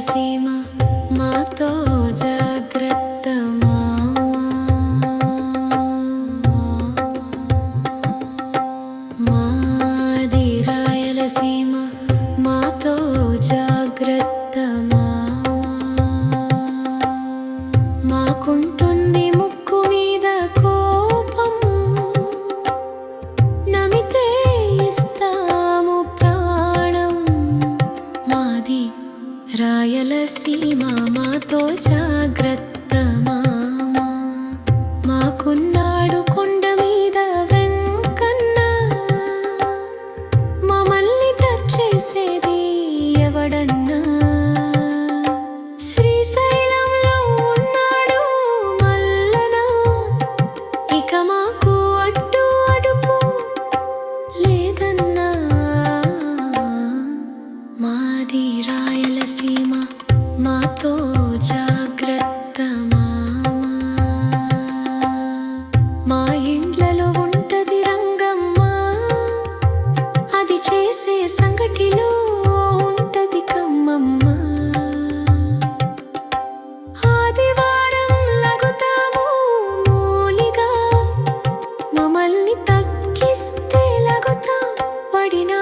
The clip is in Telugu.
సీమ మాతో జాగ్రత్త మాది రాయలసీమ మాతో జాగ్రత్త మాకుంటుంది ముక్కు మీద కోపం. నమితే ఇస్తాము ప్రాణం. మాది రాయలసీమ మాతో జాగ్రత్త మా రాయలసీమ మాతో జాగ్రత్త మా ఇండ్లలో ఉంటది అది చేసే సంగటిలో ఉంటది ఆదివారం మూలిగా మమ్మల్ని తగ్గిస్తే లగుతా పడిన